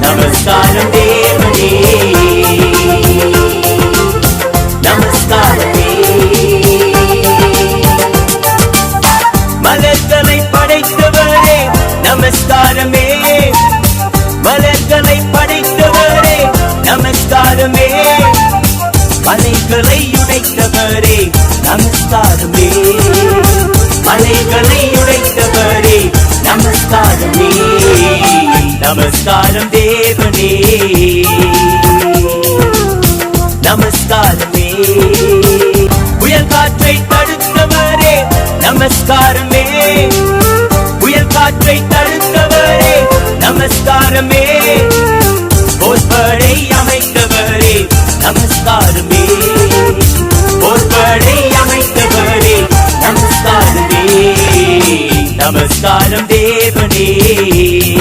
நமஸ்காரம் தேவனே. நமஸ்காரமே மலர்களை படைத்தவரே நமஸ்காரமே. மலர்களை படைத்தவரே நமஸ்காரமே. மலைகளை உடைத்தவரே நமஸ்காரமே. மலைகளை நமஸ்காரம் தேவனே. நமஸ்காரமே. புயல் காற்றை தடுத்தவரே நமஸ்காரமே. புயல் காற்றை தடுத்தவரே நமஸ்காரமே. போர்படை அமைத்தவரே நமஸ்காரமே. போர்படை அமைத்தவரே நமஸ்காரமே. நமஸ்காரம் தேவனே.